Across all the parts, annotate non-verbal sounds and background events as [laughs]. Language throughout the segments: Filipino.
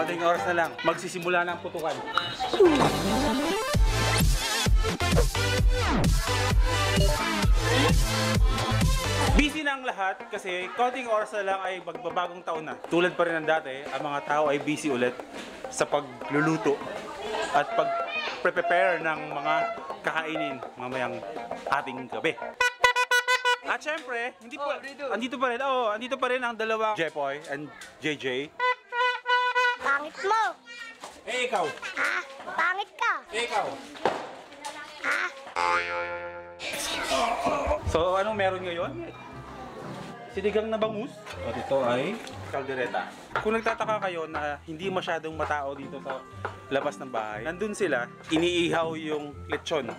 Konting oras na lang, magsisimula na ang putukan. Busy na ang lahat kasi konting oras na lang ay magbabagong taon na. Tulad pa rin ng dati, ang mga tao ay busy ulit sa pagluluto at pag-prepare ng mga kakainin mamayang ating gabi. At syempre, hindi po, andito pa rin, oh, andito pa rin ang dalawang Jepoy and JJ. Pangit mo! Eh, ikaw. Ha? Pangit ka! Eh, ikaw. So, anong meron ngayon? Sinigang na bangus. At ito ay kaldereta. Kung nagtataka kayo na hindi masyadong matao dito sa labas ng bahay, nandun sila, iniihaw yung lechon.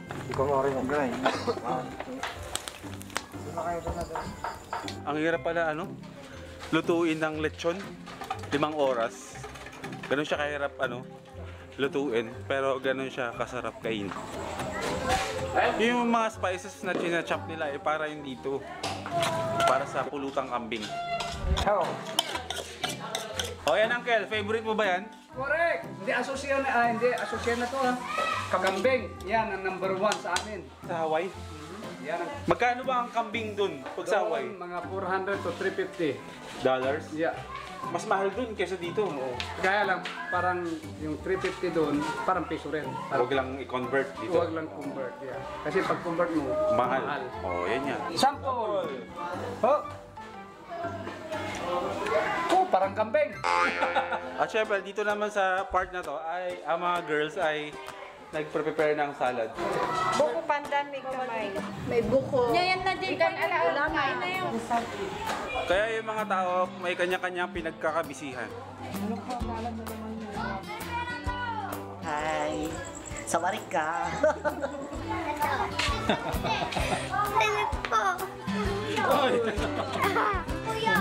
Ang hirap pala ano, lutuin ng lechon, limang oras. Ganun siya kahirap ano, lutuin, pero ganun siya kasarap kain. Yung mga spices na chinachop nila eh para yun dito. Para sa pulutang kambing. O yan uncle, favorite mo ba yan? Correct! Hindi asosyo na, ah, hindi asosyo na to ha. Kagambing, yan ang number one sa amin. Sa Hawaii? Yan ang Magkano ba ang kambing dun pag sa Hawaii? Doon, mga 400 to 350. Dollars? Yeah. Mas mahal dun kaysa dito. Kaya lang, parang yung 350 doon, parang piso rin. Parang, Huwag lang i-convert dito. Huwag lang convert, yeah. Kasi pag convert mo, Mahal. Oh, yan yan. Sample! Oh! Oh, parang kambing. [laughs] At syempre, dito naman sa part na to, ay ang mga girls ay nagpre-prepare ng salad. Buko pandan may kamay. May buko. Yan na din. Ikan ala kain na yun. Kaya yung mga tao, may kanya-kanyang pinagkakabisihan. Hi. Sawarik ka. Ano po? Oy! Kuya!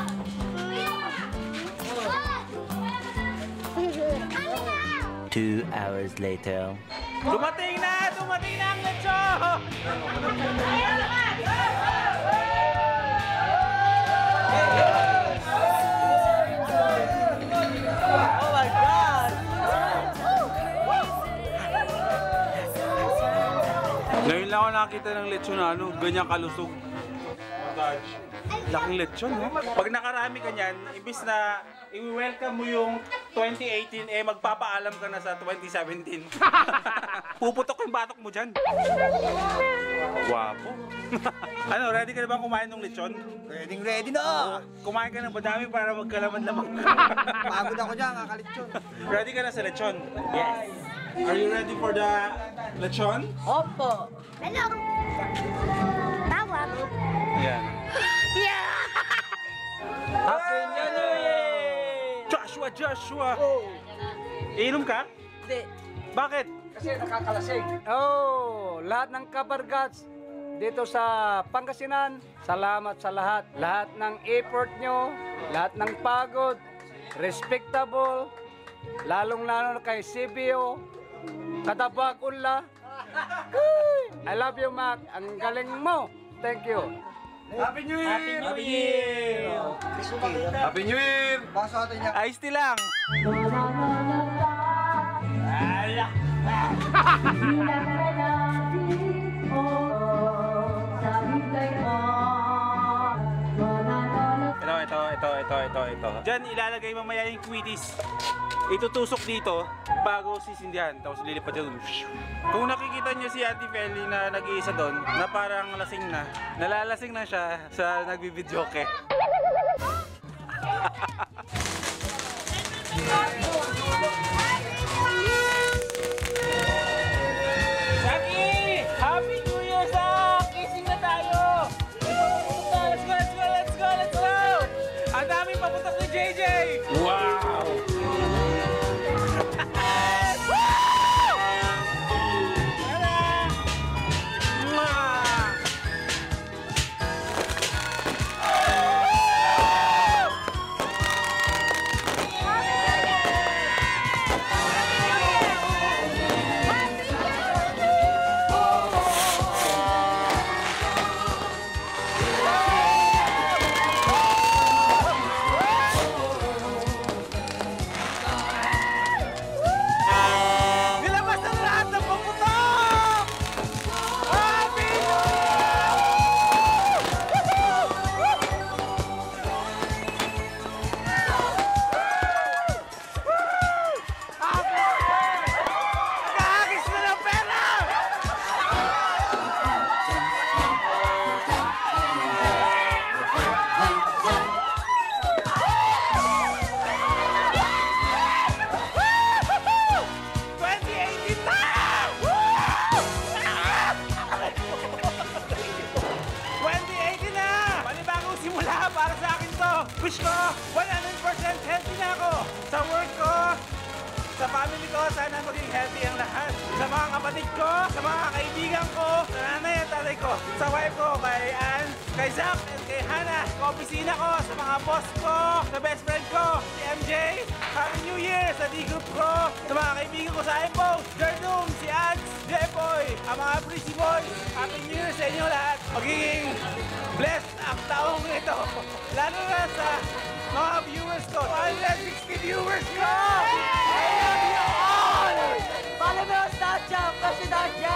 Two hours later. Dumating na! Dumating na ang lechon! Oh my God! Ngayon lang ako nakakita ng lechon na ano, ganyan kalusog. Laking lechon, no? Pag nakarami ka niyan, imbis na i-welcome mo yung 2018, eh magpapaalam ka na sa 2017. [laughs] Puputok yung batok mo dyan. Guwapo. [laughs] ano, ready ka na ba kumain ng lechon? Ready ready na! Kumain ka na ba dami para magkalaman-lamang? [laughs] Pagod ako dyan, kakalitsyon. ready ka na sa lechon? Yes. Are you ready for the lechon? Opo. Ano? Joshua, Joshua! Iinom ka? Hindi. Bakit? Kasi nakakalasing. Oh, lahat ng kabargats dito sa Pangasinan, salamat sa lahat. Lahat ng effort nyo, lahat ng pagod, respectable, lalong-lalo na kay CBO, Katabag Unla. [laughs] I love you, Mac. Ang galing mo. Thank you. Happy New Year! Happy New Year! Happy New Year! Baka sa atin niya. Ice tea lang! [laughs] Ito, [laughs] ito. Diyan ilalagay mamaya yung quitties. Itutusok dito bago sisindihan. Tapos lilipad dyan. Kung nakikita niyo si Auntie Feli na nag-iisa doon, na parang lasing na, nalalasing na siya sa nagbibidyoke. [laughs] Wish ko, 100% healthy na ako! Sa work ko, sa family ko, sana maging healthy ang lahat. Sa mga kapatid ko, sa mga kaibigan ko, sa nanay at tatay ko, sa wife ko, kay Ann, kay Zach, and kay Hannah, sa opisina ko, sa mga boss ko, sa best friend ko, si MJ, Happy New Year sa D-group ko, sa mga kaibigan ko sa IMO, Gerdum, si Ads, Jepoy, ang mga Pretty Boys, Happy New Year sa inyo lahat. Magiging blessed taong ito, lalo na sa mga viewers ko, 160 viewers ko! I love you all! Follow me on Snapchat, Kashi Nadia!